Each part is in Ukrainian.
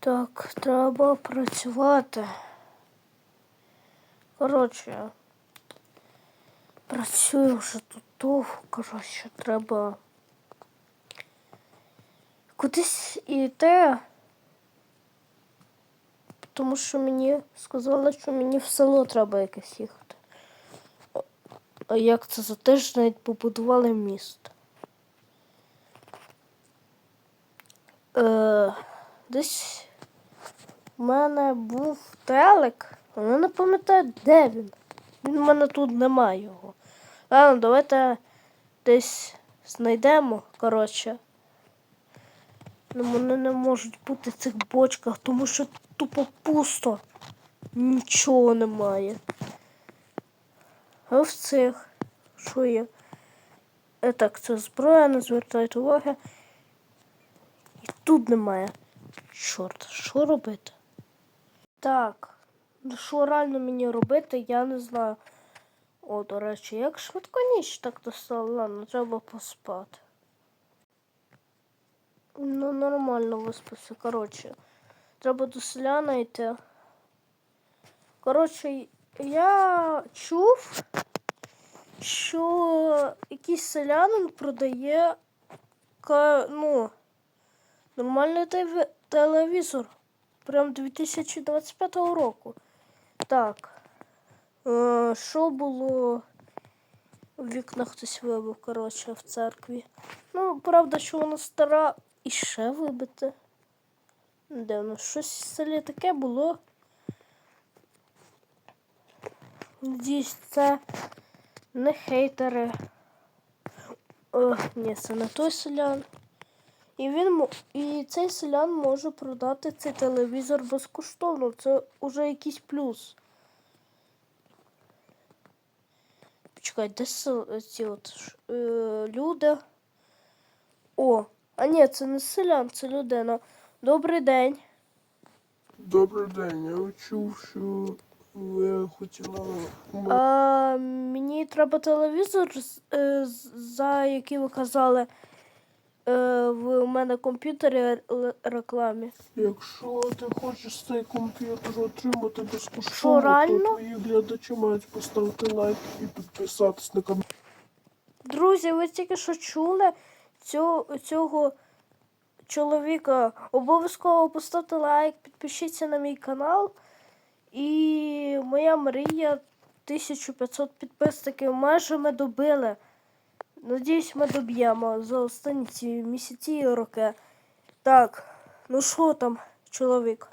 Так, треба працювати. Коротше, працюю вже тут довго, коротше, треба кудись іти. Тому що мені сказали, що мені в село треба якесь їхати. А- як це за тиждень побудували міст? Е, десь у мене був телек, але не пам'ятаю, де він. Він у мене тут немає його. Ладно, давайте десь знайдемо, коротше. Ну, вони не можуть бути в цих бочках, тому що тупо пусто. Нічого немає. А в що є? Так, це зброя, не звертайте уваги. І тут немає. Чорт, що робити? Так, ну що реально мені робити, я не знаю. О, до речі, як швидко ніч так достала, ладно, треба поспати. Ну, нормально виспався. Коротше, треба до селяна йти. Коротше, я чув, що якийсь селянин продає ну, нормальний телевізор. Прям 2025 року. Так. Е, що було? У вікнах хтось вибив, коротше, в церкві. Ну, правда, що вона стара і ще вибите. Дивно, щось в селі таке було. Надіюсь, це не хейтери. О, ні, це не той селян. І він і цей селян може продати цей телевізор безкоштовно. Це вже якийсь плюс. Почекай, де ці от е, люди? О, а ні, це не селян, це людина. Добрий день. Добрий день, я чув, що А, мені треба телевізор, е, за який ви казали е, в мене комп'ютері рекламі. Якщо ти хочеш цей комп'ютер отримати безкоштовно, то твої глядачі мають поставити лайк і підписатись на канал. Друзі, ви тільки що чули цього, цього чоловіка. Обов'язково поставте лайк, підпишіться на мій канал. І моя мрія 1500 підписників. Майже ми добили. Надіюсь, ми доб'ємо за останні ці місяці і роки. Так, ну що там, чоловік?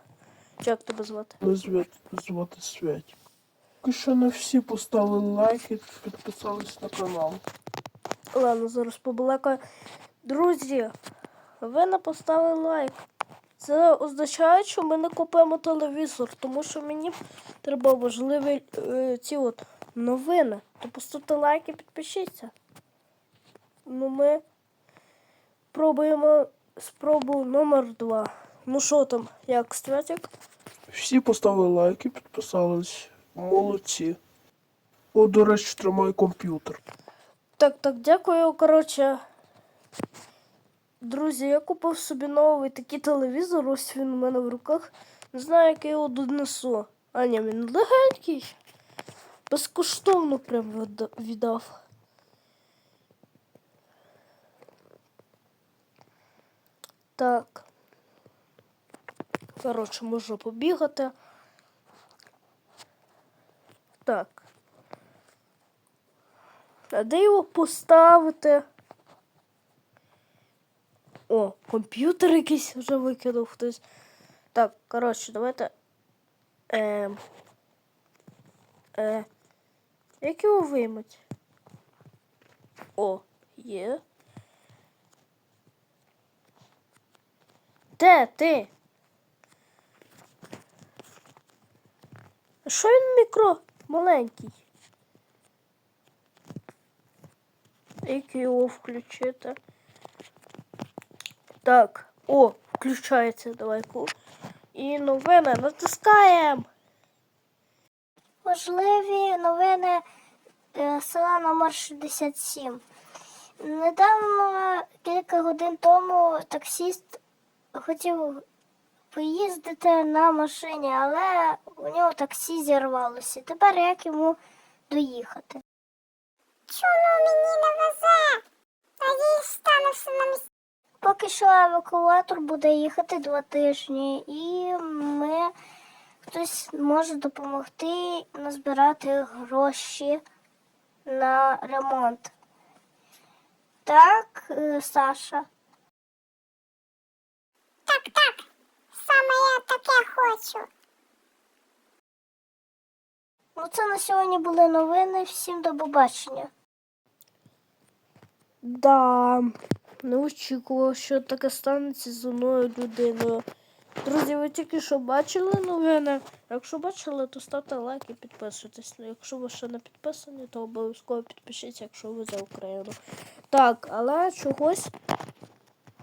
Як тебе звати? Мене звати, звати Свять. Поки що не всі поставили лайк і підписались на канал. Ладно, зараз побалакаю. Друзі, ви не поставили лайк. Це означає, що ми не купимо телевізор, тому що мені треба важливі е, ці от новини. То поставте лайк і підпишіться. Ну, ми пробуємо спробу номер два. Ну що там, як Святик? Всі поставили лайк і підписались. Молодці. О, до речі, тримай комп'ютер. Так, так, дякую. Коротше, друзі, я купив собі новий такий телевізор, ось він у мене в руках. Не знаю, як я його донесу. А ні, він легенький. Безкоштовно прям віддав. Так. Коротше, можу побігати. Так. А де його поставити? О, комп'ютер якийсь вже викинув хтось. Так, коротше, давайте. Ем. Е. Як його виймуть? О, є. Де ти? Що він мікро маленький? Як його включити? Так, о, включається, давай. ку- І новини натискаємо. Важливі новини е, села номер 67. Недавно, кілька годин тому, таксіст хотів поїздити на машині, але у нього таксі зірвалося. Тепер як йому доїхати? Чому мені не везе? Тоді стануся на місці. Поки що евакуатор буде їхати два тижні, і ми хтось може допомогти назбирати гроші на ремонт. Так, е, Саша. Так, так. Саме я таке хочу. Ну, це на сьогодні були новини. Всім до побачення. Да, не очікував, що таке станеться з одною людиною. Друзі, ви тільки що бачили новини? Якщо бачили, то ставте лайк і підписуйтесь. Ну, Якщо ви ще не підписані, то обов'язково підпишіться, якщо ви за Україну. Так, але чогось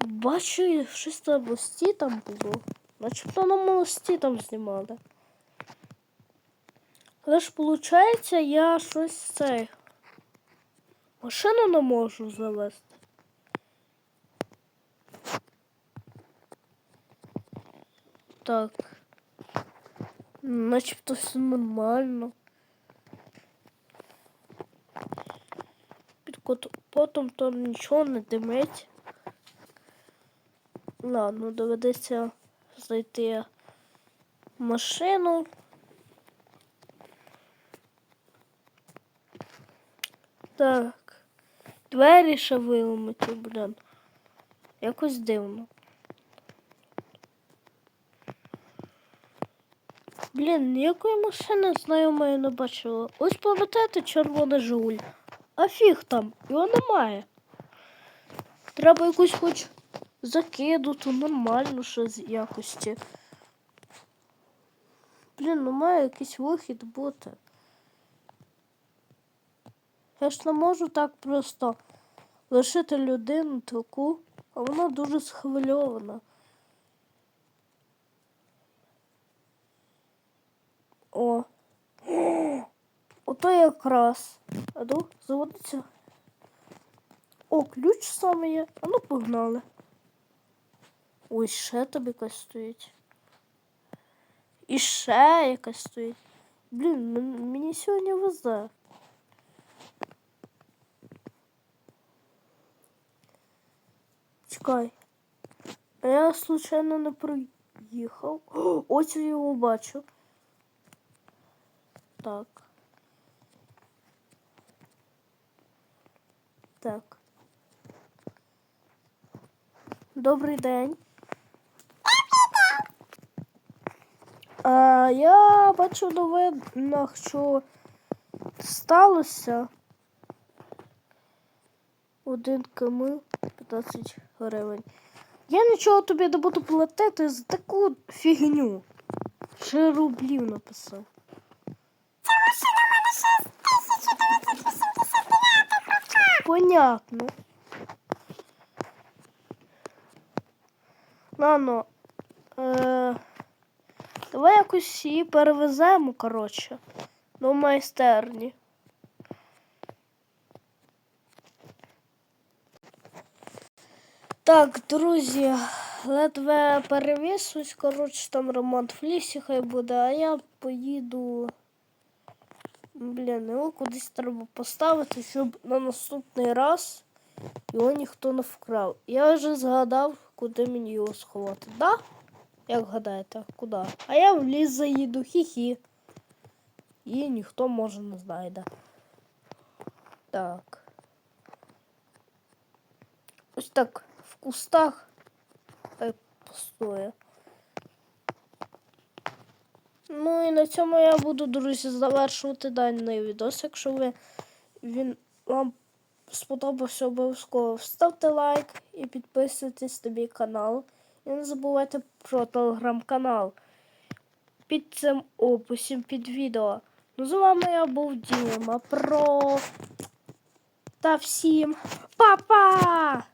бачу, щось на мості там було. Начебто на мості там знімали. Але ж виходить, я щось цей. Машину не можу завести. Так. Начебто все нормально. Під потом то нічого не димить. Ладно, доведеться знайти машину. Так. Двері ще виламати, блін. Якось дивно. Блін, ніякої машини знайомої не бачила. Ось пам'ятаєте червоний жигуль. А фіг там, його немає. Треба якусь хоч закидути нормально ще якості. Блін, ну має якийсь вихід бути. Я ж не можу так просто лишити людину таку, а вона дуже схвильована. О. Ото якраз. А ну, заводиться. О, ключ саме є. А ну погнали. Ой, ще тобі якась стоїть. І ще якась стоїть. Блін, мені сьогодні везе. Чекай. Я случайно не проїхав. Ось я його бачу. Так. Так. Добрий день. А, я бачу в новинах, що сталося. Один км 15 гривень. Я нічого тобі не буду платити за таку фігню. Ще рублів написав. Понятно. Ладно. Е, давай якось її перевеземо, коротше, до майстерні. Так, друзі, ледве перевісусь, коротше, там ремонт в лісі хай буде, а я поїду. Блін, його кудись треба поставити, щоб на наступний раз його ніхто не вкрав. Я вже згадав, куди мені його сховати. Да? Як гадаєте, куди? А я в ліс заїду, хі-хі. І ніхто може не знайде. Так. Ось так в кустах постоє. Ну і на цьому я буду, друзі, завершувати даний відос. Якщо ви він вам сподобався, обов'язково ставте лайк і підписуйтесь на мій канал. І не забувайте про телеграм-канал під цим описом під відео. Ну, з вами я був Діма Про. Та всім па-па!